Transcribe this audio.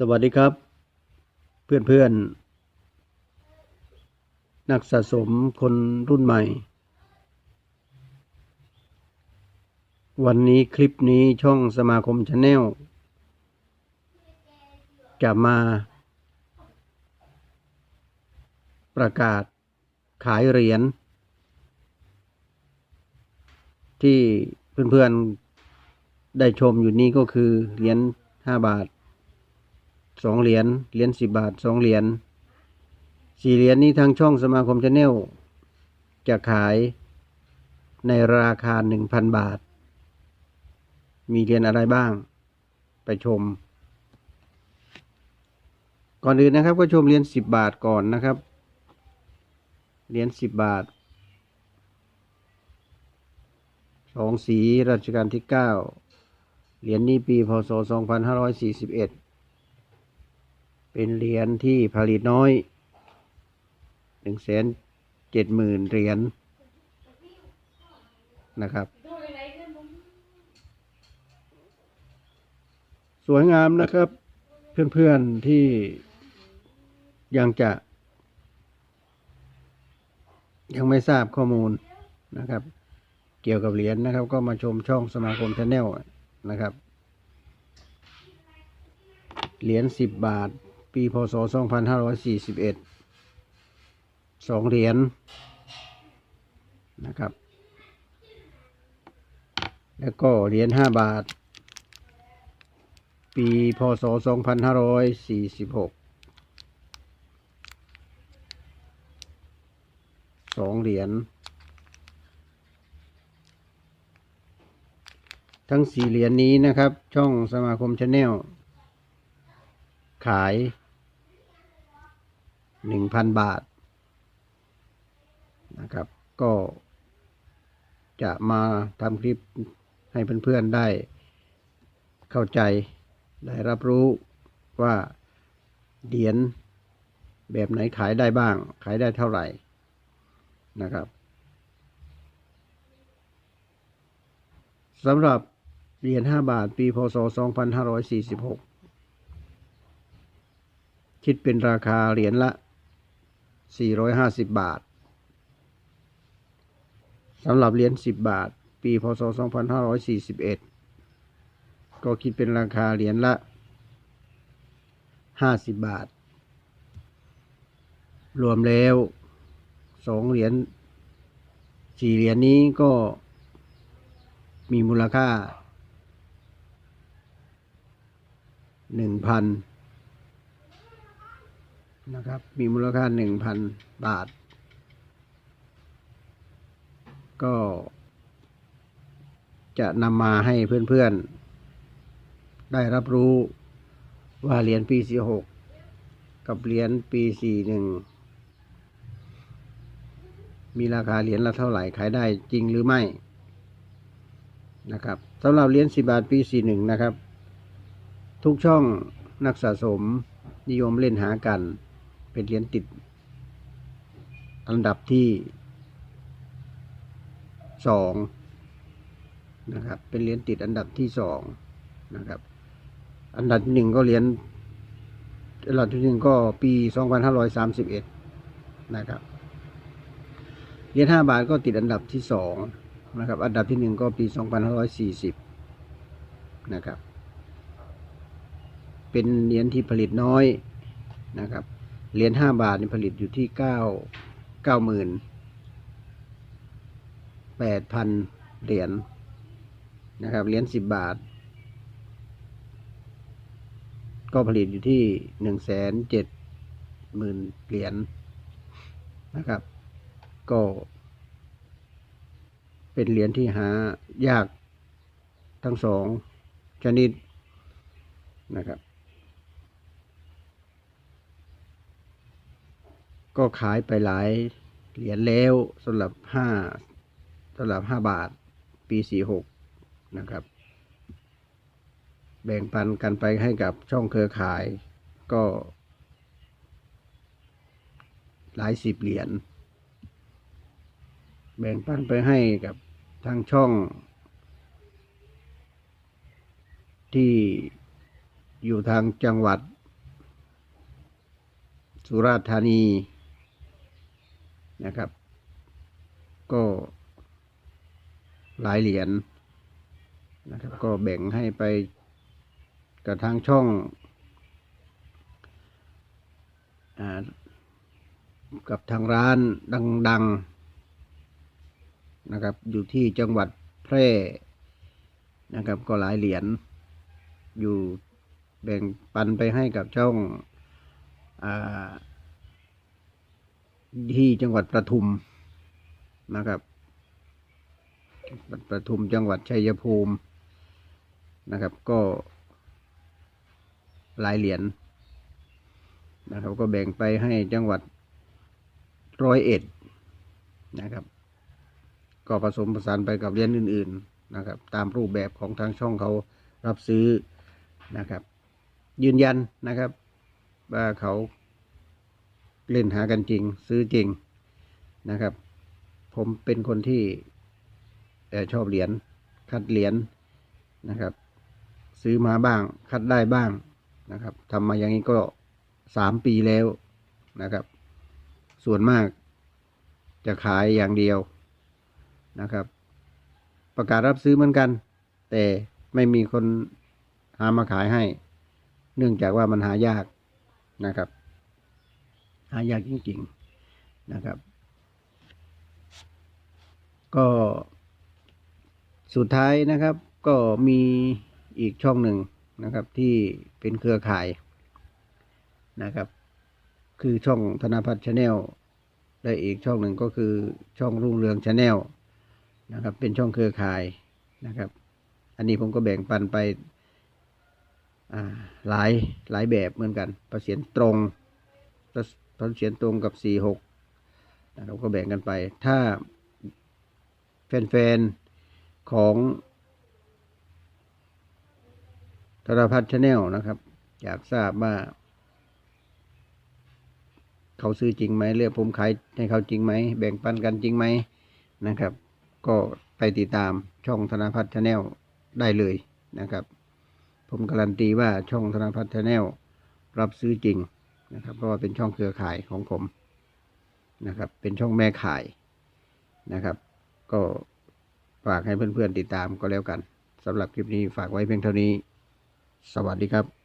สวัสดีครับ เพื่อนเพื่อนๆนักสะสมคนรุ่นใหม่ วันนี้คลิปนี้ช่องสมาคมชาแนลจะมา ประกาศขายเหรียญที่เพื่อนๆได้ชมอยู่นี้ก็คือเหรียญห้าบาท สองเหรียญเหรียญสิบบาทสองเหรียญสี่เหรียญนี้ทางช่องสมาคมชาแนลจะขายในราคาหนึ่งพันบาท มีเหรียญอะไรบ้าง ไปชม ก่อนอื่นนะครับ ก็ชมเหรียญสิบบาทก่อนนะครับเหรียญสิบบาทสองสีรัชกาลที่เก้าเหรียญนี้ปีพศสองพันห้าร้อยสี่สิบเอ็ด เป็นเหรียญที่ผลิตน้อยหนึ่งแสนเจ็ดหมื่นเหรียญนะครับ สวยงามนะครับ เพื่อนๆที่ยังจะ ยังไม่ทราบข้อมูลนะครับ เกี่ยวกับเหรียญนะครับ ก็มาชมช่องสมาคมชาแนลนะครับ เหรียญสิบบาท ปีพศสองพันห้าร้อยสี่สิบเอ็ดสองเหรียญนะครับ แล้วก็เหรียญห้าบาท ปีพศสองพันห้าร้อยสี่สิบหกสองเหรียญทั้งสี่เหรียญนี้นะครับ ช่องสมาคมชาแนลขาย หนึ่งพันบาทนะครับ ก็จะมาทำคลิปให้เพื่อนๆได้เข้าใจได้รับรู้ว่าเหรียญแบบไหนขายได้บ้าง ขายได้เท่าไหร่นะครับสำหรับเหรียญ5บาทปีพศ 2546 คิดเป็นราคาเหรียญละ 450 บาทสำหรับเหรียญ10 บาท ปีพศ 2541 ก็คิดเป็นราคาเหรียญละ 50 บาท รวมแล้วสองเหรียญสี่เหรียญนี้ก็มีมูลค่าหนึ่งพัน นะครับ มีมูลค่าหนึ่งพันบาท ก็จะนำมาให้เพื่อนๆ ได้รับรู้ว่าเหรียญปีสี่หกกับเหรียญปีสี่หนึ่งมีราคาเหรียญละเท่าไหร่ขายได้จริงหรือไม่นะครับสำหรับเหรียญสิบาทปีสี่หนึ่งนะครับ ทุกช่องนักสะสมนิยมเล่นหากัน เป็นเหรียญติด อันดับที่สองนะครับ เป็นเหรียญติดอันดับที่สองนะครับ อันดับที่หนึ่งก็เหรียญอันดับที่หนึ่งก็ปีสองพันห้าร้อยสามสิบเอ็ดนะครับเหรียญห้าบาทก็ติดอันดับที่สองนะครับ อันดับที่หนึ่งก็ปีสองพันห้าร้อยสี่สิบนะครับ เป็นเหรียญที่ผลิตน้อยนะครับ เหรียญห้าบาทนี่ผลิตอยู่ที่เก้าเก้าหมื่นแปดพันเหรียญนะครับเหรียญสิบบาท ก็ผลิตอยู่ที่หนึ่งแสนเจ็ดหมื่นเหรียญนะครับ ก็ เป็นเหรียญที่หายากทั้งสองชนิดนะครับ ก็ขายไปหลายเหรียญแล้วสำหรับห้าสำหรับห้าบาทปีสี่หกนะครับ แบ่งปันกันไปให้กับช่องเครือข่ายก็ หลายสิบเหรียญแบ่งปันไปให้กับทางช่อง ที่อยู่ทางจังหวัด สุราษฎร์ธานี นะครับ ก็หลายเหรียญนะครับ ก็แบ่งให้ไปกับทางช่องอกับทางร้านดังๆนะครับ อยู่ที่จังหวัดแพร่นะครับ ก็หลายเหรียญอยู่แบ่งปันไปให้กับช่องอา ที่จังหวัดประทุมนะครับประทุมจังหวัดชัยภูมินะครับ ก็หลายเหรียญนะครับ ก็แบ่งไปให้จังหวัดร้อยเอ็ดนะครับ ก็ผสมผสานไปกับเหรียญอื่น ๆนะครับ ตามรูปแบบของทางช่องเขารับซื้อนะครับ ยืนยันนะครับว่าเขา เล่นหากันจริง ซื้อจริงนะครับ ผมเป็นคนที่ชอบเหรียญคัดเหรียญนะครับ ซื้อมาบ้าง คัดได้บ้างนะครับทำมาอย่างนี้ก็สามปีแล้วนะครับ ส่วนมากจะขายอย่างเดียวนะครับ ประกาศรับซื้อเหมือนกัน แต่ไม่มีคนหามาขายให้ เนื่องจากว่ามันหายากนะครับ หายากจริงๆนะครับ ก็สุดท้ายนะครับ ก็มีอีกช่องหนึ่งนะครับ ที่เป็นเครือข่ายนะครับ คือช่องธนพัฒน์ชาแนลและอีกช่องหนึ่งก็คือช่องรุ่งเรืองชาแนลนะครับ เป็นช่องเครือข่ายนะครับ อันนี้ผมก็แบ่งปันไปหลายหลายแบบเหมือนกันประเสียนตรง ประเสียนตรงกับสี่หกนะครับก็แบ่งกันไป ถ้าแฟนๆ ของธรพัฒน์ชาแนลนะครับ อยากทราบว่า เขาซื้อจริงไหมเรียกผมขายให้เขาจริงไหม แบ่งปันกันจริงไหมนะครับ ก็ไปติดตามช่องธนพัฒน์ชาแนลได้เลยนะครับ ผมการันตีว่าช่องธนพัฒน์ชาแนลรับซื้อจริง นะครับ เพราะว่าเป็นช่องเครือข่ายของผมนะครับ เป็นช่องแม่ข่ายนะครับ ก็ฝากให้เพื่อนๆติดตามก็แล้วกันสำหรับคลิปนี้ฝากไว้เพียงเท่านี้ สวัสดีครับ